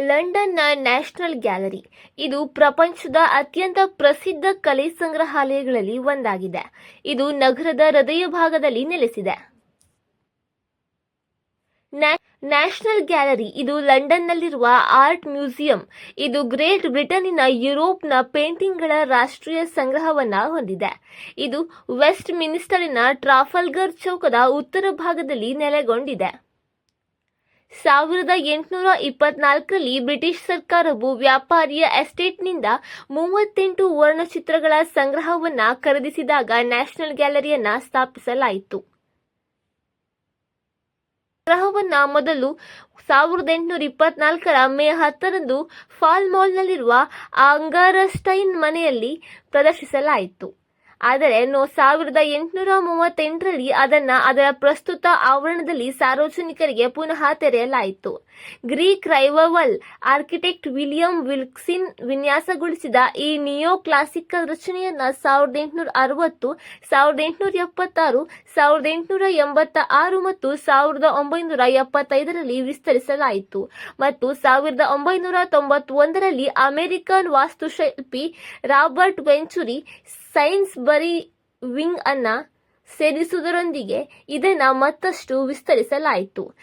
ಲಂಡನ್ನ national gallery. ಇದು ಪ್ರಪಂಚದ ಅತ್ಯಂತ ಪ್ರಸಿದ್ಧ ಕಲೆ ಸಂಗ್ರಹಾಲಯಗಳಲ್ಲಿ ಒಂದಾಗಿದೆ. ಇದು ನಗರದ ಹೃದಯ ಭಾಗದಲ್ಲಿ ನೆಲೆಸಿದೆ. ನ್ಯಾ- ನ್ಯಾಷನಲ್ ಗ್ಯಾಲರಿ ಇದು ಲಂಡನ್ನಲ್ಲಿರುವ ಆರ್ಟ್ ಮ್ಯೂಸಿಯಂ. ಇದು ಗ್ರೇಟ್ ಬ್ರಿಟನ್ನಿನ ಯುರೋಪ್ನ ಪೇಂಟಿಂಗ್ಗಳ ರಾಷ್ಟ್ರೀಯ ಸಂಗ್ರಹವನ್ನ ಹೊಂದಿದೆ. ಇದು ವೆಸ್ಟ್ ಮಿನಿಸ್ಟರಿನ ಟ್ರಾಫಲ್ಗರ್ ಚೌಕದ ಉತ್ತರ ಭಾಗದಲ್ಲಿ ನೆಲೆಗೊಂಡಿದೆ. ಸಾವಿರದ ಎಂಟುನೂರ ಇಪ್ಪತ್ನಾಲ್ಕರಲ್ಲಿ ಬ್ರಿಟಿಷ್ ಸರ್ಕಾರವು ವ್ಯಾಪಾರಿಯ ಎಸ್ಟೇಟ್ನಿಂದ ಮೂವತ್ತೆಂಟು ವರ್ಣಚಿತ್ರಗಳ ಸಂಗ್ರಹವನ್ನು ಖರೀದಿಸಿದಾಗ ನ್ಯಾಷನಲ್ ಗ್ಯಾಲರಿಯನ್ನು ಸ್ಥಾಪಿಸಲಾಯಿತು. ಸಂಗ್ರಹವನ್ನು ಮೊದಲು ಸಾವಿರದ ಎಂಟುನೂರ ಇಪ್ಪತ್ನಾಲ್ಕರ ಮೇ ಹತ್ತರಂದು ಫಾಲ್ ಮಾಲ್ನಲ್ಲಿರುವ ಅಂಗಾರಸ್ಟೈನ್ ಮನೆಯಲ್ಲಿ ಪ್ರದರ್ಶಿಸಲಾಯಿತು. ಆದರೆ ಸಾವಿರದ ಎಂಟುನೂರ ಮೂವತ್ತೆಂಟರಲ್ಲಿ ಅದನ್ನ ಅದರ ಪ್ರಸ್ತುತ ಆವರಣದಲ್ಲಿ ಸಾರ್ವಜನಿಕರಿಗೆ ಪುನಃ ತೆರೆಯಲಾಯಿತು. ಗ್ರೀಕ್ ರೈವವಲ್ ಆರ್ಕಿಟೆಕ್ಟ್ ವಿಲಿಯಂ ವಿಲ್ಕ್ಸಿನ್ ವಿನ್ಯಾಸಗೊಳಿಸಿದ ಈ ನಿಯೋ ಕ್ಲಾಸಿಕಲ್ ರಚನೆಯನ್ನ ಸಾವಿರದ ಎಂಟುನೂರ ಅರವತ್ತು, ಸಾವಿರದ ಎಂಟುನೂರ ಎಪ್ಪತ್ತಾರು, ಸಾವಿರದ ಎಂಟುನೂರ ಎಂಬತ್ತ ಆರು ಮತ್ತು ಸಾವಿರದ ಒಂಬೈನೂರ ಎಪ್ಪತ್ತೈದರಲ್ಲಿ ವಿಸ್ತರಿಸಲಾಯಿತು. ಮತ್ತು ಸಾವಿರದ ಒಂಬೈನೂರ ತೊಂಬತ್ತೊಂದರಲ್ಲಿ ಅಮೆರಿಕನ್ ವಾಸ್ತುಶಿಲ್ಪಿ Robert Venturi Sainsbury wing ಅನ್ನ ಸೇರಿಸುವುದರೊಂದಿಗೆ ಇದನ್ನ ಮತ್ತಷ್ಟು ವಿಸ್ತರಿಸಲಾಯಿತು.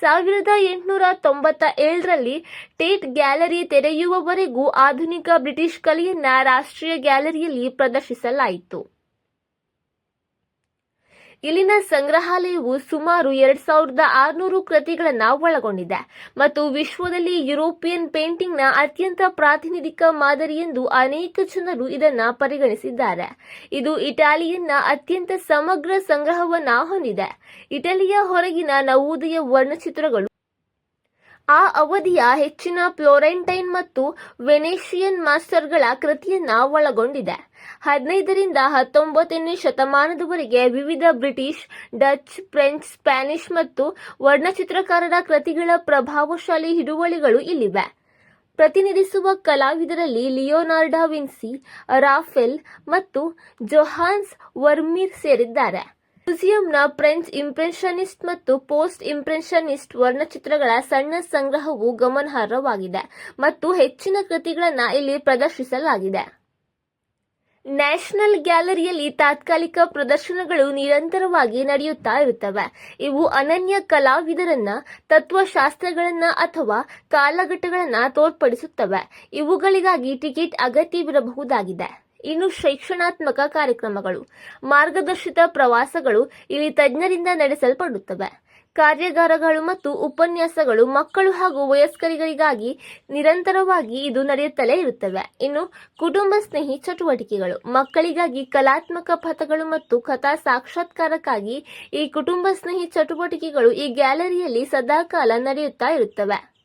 ಸಾವಿರದ ಎಂಟುನೂರ ತೊಂಬತ್ತ ಏಳರಲ್ಲಿ ಟೇಟ್ ಗ್ಯಾಲರಿ ತೆರೆಯುವವರೆಗೂ ಆಧುನಿಕ ಬ್ರಿಟಿಷ್ ಕಲೆಯನ್ನ ರಾಷ್ಟ್ರೀಯ ಗ್ಯಾಲರಿಯಲ್ಲಿ ಪ್ರದರ್ಶಿಸಲಾಯಿತು. ಇಲ್ಲಿನ ಸಂಗ್ರಹಾಲಯವು ಸುಮಾರು ಎರಡ್ ಸಾವಿರದ ಆರುನೂರು ಕೃತಿಗಳನ್ನು ಒಳಗೊಂಡಿದೆ ಮತ್ತು ವಿಶ್ವದಲ್ಲಿ ಯುರೋಪಿಯನ್ ಪೇಂಟಿಂಗ್ನ ಅತ್ಯಂತ ಪ್ರಾತಿನಿಧಿಕ ಮಾದರಿ ಎಂದು ಅನೇಕ ಜನರು ಇದನ್ನು ಪರಿಗಣಿಸಿದ್ದಾರೆ. ಇದು ಇಟಾಲಿಯನ್ನ ಅತ್ಯಂತ ಸಮಗ್ರ ಸಂಗ್ರಹವನ್ನ ಹೊಂದಿದೆ. ಇಟಲಿಯ ಹೊರಗಿನ ನವೋದಯ ವರ್ಣಚಿತ್ರಗಳು ಆ ಅವಧಿಯ ಹೆಚ್ಚಿನ ಫ್ಲೋರೆಂಟೈನ್ ಮತ್ತು ವೆನೇಷಿಯನ್ ಮಾಸ್ಟರ್ಗಳ ಕೃತಿಯನ್ನ ಒಳಗೊಂಡಿದೆ. ಹದಿನೈದರಿಂದ ಹತ್ತೊಂಬತ್ತನೇ ಶತಮಾನದವರೆಗೆ ವಿವಿಧ ಬ್ರಿಟಿಷ್, ಡಚ್, ಫ್ರೆಂಚ್, ಸ್ಪ್ಯಾನಿಷ್ ಮತ್ತು ವರ್ಣಚಿತ್ರಕಾರರ ಕೃತಿಗಳ ಪ್ರಭಾವಶಾಲಿ ಹಿಡುವಳಿಗಳು ಇಲ್ಲಿವೆ. ಪ್ರತಿನಿಧಿಸುವ ಕಲಾವಿದರಲ್ಲಿ ಲಿಯೋನಾರ್ಡಾ ವಿನ್ಸಿ, ರಾಫೆಲ್ ಮತ್ತು ಜೊಹಾನ್ಸ್ ವರ್ಮೀರ್ ಸೇರಿದ್ದಾರೆ. ಮ್ಯೂಸಿಯಂನ ಫ್ರೆಂಚ್ ಇಂಪ್ರೆಷನಿಸ್ಟ್ ಮತ್ತು ಪೋಸ್ಟ್ ಇಂಪ್ರೆಷನಿಸ್ಟ್ ವರ್ಣಚಿತ್ರಗಳ ಸಣ್ಣ ಸಂಗ್ರಹವು ಗಮನಾರ್ಹವಾಗಿದೆ ಮತ್ತು ಹೆಚ್ಚಿನ ಕೃತಿಗಳನ್ನು ಇಲ್ಲಿ ಪ್ರದರ್ಶಿಸಲಾಗಿದೆ. ನ್ಯಾಷನಲ್ ಗ್ಯಾಲರಿಯಲ್ಲಿ ತಾತ್ಕಾಲಿಕ ಪ್ರದರ್ಶನಗಳು ನಿರಂತರವಾಗಿ ನಡೆಯುತ್ತಾ ಇರುತ್ತವೆ. ಇವು ಅನನ್ಯ ಕಲಾವಿದರನ್ನ, ತತ್ವಶಾಸ್ತ್ರಗಳನ್ನ ಅಥವಾ ಕಾಲಘಟ್ಟಗಳನ್ನ ತೋರ್ಪಡಿಸುತ್ತವೆ. ಇವುಗಳಿಗಾಗಿ ಟಿಕೆಟ್ ಅಗತ್ಯವಿರಬಹುದಾಗಿದೆ. ಇನ್ನು ಶೈಕ್ಷಣಾತ್ಮಕ ಕಾರ್ಯಕ್ರಮಗಳು, ಮಾರ್ಗದರ್ಶಿತ ಪ್ರವಾಸಗಳು ಇಲ್ಲಿ ತಜ್ಞರಿಂದ ನಡೆಸಲ್ಪಡುತ್ತವೆ. ಕಾರ್ಯಾಗಾರಗಳು ಮತ್ತು ಉಪನ್ಯಾಸಗಳು ಮಕ್ಕಳು ಹಾಗೂ ವಯಸ್ಕರಿಗಳಿಗಾಗಿ ನಿರಂತರವಾಗಿ ಇದು ನಡೆಯುತ್ತಲೇ ಇರುತ್ತವೆ. ಇನ್ನು ಕುಟುಂಬ ಸ್ನೇಹಿ ಚಟುವಟಿಕೆಗಳು, ಮಕ್ಕಳಿಗಾಗಿ ಕಲಾತ್ಮಕ ಪಥಗಳು ಮತ್ತು ಕಥಾ ಸಾಕ್ಷಾತ್ಕಾರಕ್ಕಾಗಿ ಈ ಕುಟುಂಬ ಸ್ನೇಹಿ ಚಟುವಟಿಕೆಗಳು ಈ ಗ್ಯಾಲರಿಯಲ್ಲಿ ಸದಾಕಾಲ ನಡೆಯುತ್ತಾ ಇರುತ್ತವೆ.